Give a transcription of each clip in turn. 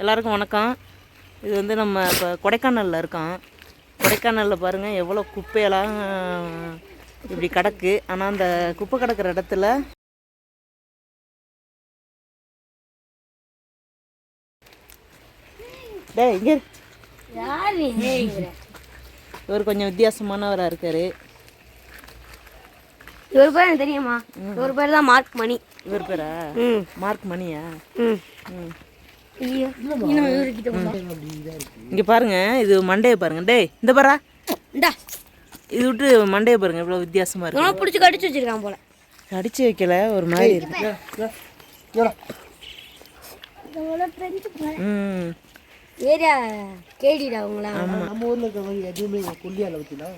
எல்லாருக்கும் வணக்கம். இது வந்து நம்ம இப்போ கொடைக்கானலில் இருக்கோம். கொடைக்கானலில் பாருங்கள் எவ்வளோ குப்பையெல்லாம் இப்படி கிடக்கு. ஆனால் அந்த குப்பை கிடக்கிற இடத்துல டேய் இங்கே இவர். கொஞ்சம் வித்தியாசமானவராக இருக்கார். இவர் பேர் எனக்கு தெரியுமா? இவர் பேர் தான் மார்க் மணி. இவர் பேரா? மார்க் மணியா? ம். ம். இங்கே பாருங்க இது மண்டையை பாருங்க. டேய் இந்த பாரா. இந்தா. இது விட்டு மண்டையை பாருங்க இவ்வளோ வித்தியாசமாக இருக்கு. பிடிச்சி கடிச்சு வச்சிருக்கான் போல. அடிச்சு வைக்கல ஒரு மாதிரி இருக்கு. ம். ஏரியா கேடிடா அவங்களா நம்ம ஊர்ல இருக்க மாதிரி எதுவுமே கொல்லியால ஊத்தினா?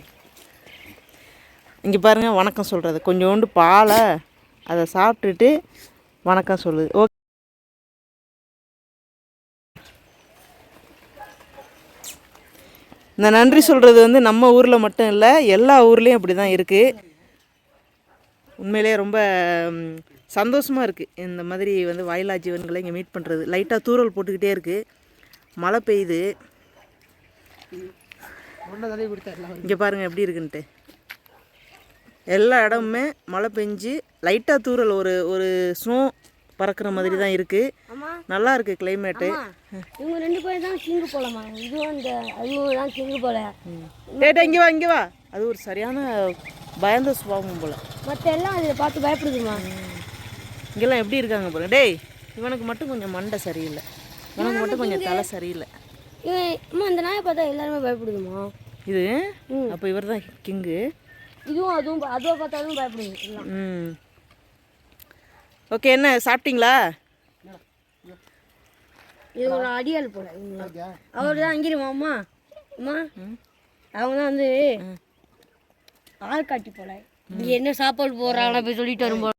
இங்கே பாருங்க வணக்கம் சொல்கிறது கொஞ்சோண்டு பாலை அதை சாப்பிட்டுட்டு வணக்கம் சொல்லுது. ஓகே. இந்த நன்றி சொல்கிறது வந்து நம்ம ஊரில் மட்டும் இல்லை எல்லா ஊர்லேயும் அப்படி தான் இருக்குது உண்மையிலேயே ரொம்ப சந்தோஷமாக இருக்குது இந்த மாதிரி வந்து வாயிலா ஜீவன்களை இங்கே மீட் பண்ணுறது லைட்டாக தூறல் போட்டுக்கிட்டே இருக்குது மழை பெய்யுது. இங்கே பாருங்கள் எப்படி இருக்குன்ட்டு. எல்லா இடமுமே மழை பெஞ்சு லைட்டாக தூறல் ஒரு ஒரு ஸ்னோ பறக்கிற மாதிரி தான் இருக்குது நல்லா இருக்குது கிளைமேட்டு இவங்க ரெண்டு பேரும் தான் கிங்கு போலமா இதுவும் அந்த அதுவும் தான் கிங்கு போல. டேட்டா இங்கே வா இங்கே வா. அது ஒரு சரியான பயந்த சுபாவம் போல். மற்ற எல்லாம் அதில் பார்த்து பயப்படுதுமா. இங்கெல்லாம் எப்படி இருக்காங்க பாருங்க. டேய் இவனுக்கு மட்டும் கொஞ்சம் மண்டை சரியில்லை. இவனுக்கு மட்டும் கொஞ்சம் தலை சரியில்லை. இவன் அம்மா இந்த நாயை பார்த்தா எல்லாருமே பயப்படுதுமா. இது? அப்போ இவர் தான் கிங்கு. இதுவும் அதுவும் அதுவை பார்த்தாலும் பயப்படுது. எல்லாம் ம். ஓகே என்ன சாப்பிட்டீங்களா? இது ஒரு அடியாள் போல. அவர் தான் அங்கிருமா அம்மா. அம்மா. அவங்க தான் வந்து ஆள் காட்டி போல. இங்க என்ன சாப்பாடு போடுறாங்களா போய் சொல்லிட்டு வரும் போல